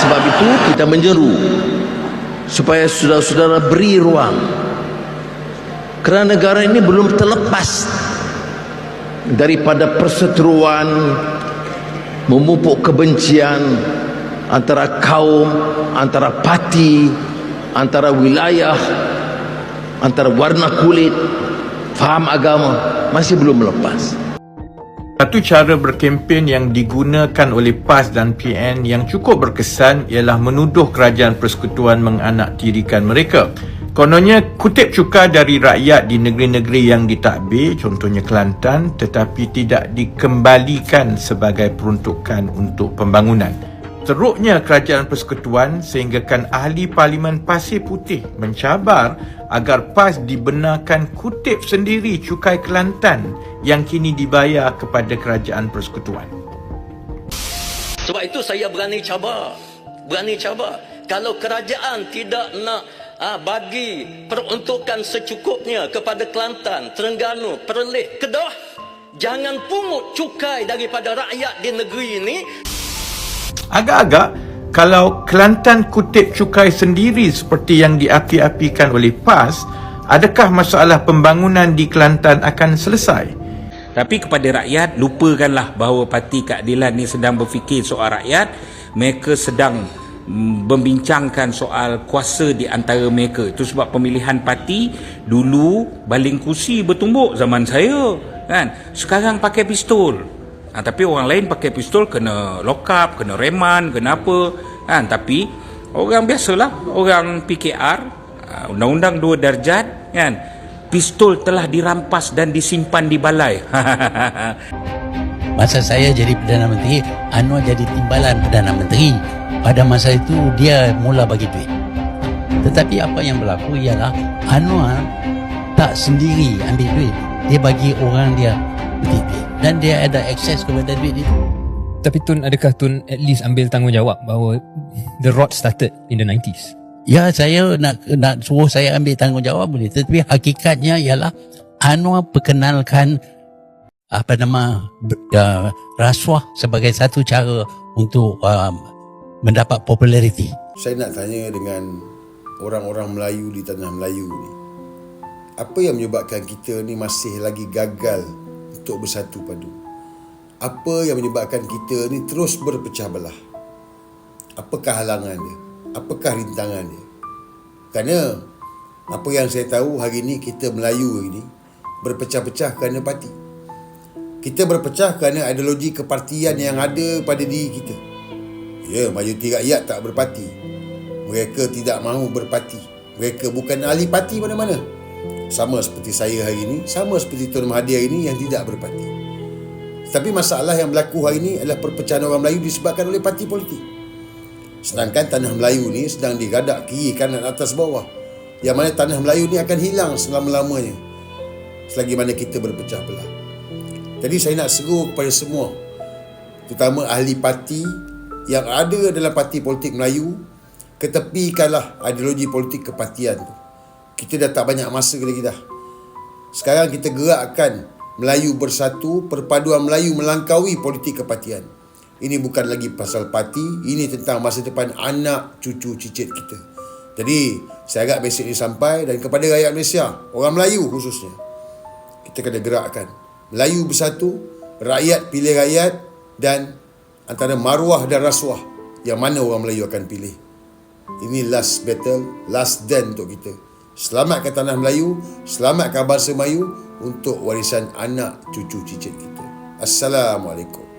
sebab itu kita menyeru supaya saudara-saudara beri ruang kerana negara ini belum terlepas daripada perseteruan memupuk kebencian antara kaum, antara parti, antara wilayah, antara warna kulit, faham agama masih belum melepas. Satu cara berkempen yang digunakan oleh PAS dan PN yang cukup berkesan ialah menuduh kerajaan persekutuan menganaktirikan mereka. Kononnya kutip cukai dari rakyat di negeri-negeri yang ditakbir, contohnya Kelantan, tetapi tidak dikembalikan sebagai peruntukan untuk pembangunan. Teruknya kerajaan persekutuan sehinggakan ahli Parlimen Pasir Putih mencabar agar PAS dibenarkan kutip sendiri cukai Kelantan yang kini dibayar kepada kerajaan persekutuan. Sebab itu saya berani cabar. Berani cabar. Kalau kerajaan tidak nak ah, bagi peruntukan secukupnya kepada Kelantan, Terengganu, Perlis, Kedah, jangan pungut cukai daripada rakyat di negeri ini. Agak-agak kalau Kelantan kutip cukai sendiri seperti yang diapi-apikan oleh PAS, adakah masalah pembangunan di Kelantan akan selesai? Tapi kepada rakyat, lupakanlah bahawa Parti Keadilan ni sedang berfikir soal rakyat. Mereka sedang mm, membincangkan soal kuasa di antara mereka. Itu sebab pemilihan parti dulu baling kursi bertumbuk zaman saya. Kan? Sekarang pakai pistol. Ha, tapi orang lain pakai pistol kena lock up, kena reman, kena apa. Kan? Tapi orang biasalah, orang PKR, ha, undang-undang dua darjat, kan? pistol telah dirampas dan disimpan di balai. Masa saya jadi Perdana Menteri, Anwar jadi timbalan Perdana Menteri. Pada masa itu dia mula bagi duit. Tetapi apa yang berlaku ialah Anwar tak sendiri ambil duit. Dia bagi orang dia. Dan dia ada akses kepada duit itu. Tapi Tun, adakah Tun at least ambil tanggungjawab bahawa the rot started in the 90s? Ya saya nak nak suruh saya ambil tanggungjawab boleh. Tetapi hakikatnya ialah Anwar perkenalkan apa nama uh, rasuah sebagai satu cara untuk um, mendapat populariti. Saya nak tanya dengan orang-orang Melayu di tanah Melayu ni. Apa yang menyebabkan kita ni masih lagi gagal untuk bersatu padu? Apa yang menyebabkan kita ni terus berpecah belah? Apakah halangan dia? Apakah rintangan dia? Kerana apa yang saya tahu hari ini kita Melayu ini berpecah-pecah kerana parti. Kita berpecah kerana ideologi kepartian yang ada pada diri kita. Ya, majoriti rakyat tak berparti. Mereka tidak mahu berparti. Mereka bukan ahli parti mana-mana. Sama seperti saya hari ini, sama seperti Tuan Mahathir hari ini yang tidak berparti. Tapi masalah yang berlaku hari ini adalah perpecahan orang Melayu disebabkan oleh parti politik. Sedangkan tanah Melayu ni sedang digadak kiri kanan atas bawah. Yang mana tanah Melayu ni akan hilang selama-lamanya. Selagi mana kita berpecah belah. Jadi saya nak seru kepada semua. Terutama ahli parti yang ada dalam parti politik Melayu. Ketepikanlah ideologi politik kepartian tu. Kita dah tak banyak masa lagi dah. Sekarang kita gerakkan Melayu bersatu, perpaduan Melayu melangkaui politik kepartian. Ini bukan lagi pasal parti, ini tentang masa depan anak cucu cicit kita. Jadi, saya agak mesej ini sampai dan kepada rakyat Malaysia, orang Melayu khususnya. Kita kena gerakkan. Melayu bersatu, rakyat pilih rakyat dan antara maruah dan rasuah yang mana orang Melayu akan pilih. Ini last battle, last stand untuk kita. Selamatkan tanah Melayu, selamatkan bangsa Melayu untuk warisan anak cucu cicit kita. Assalamualaikum.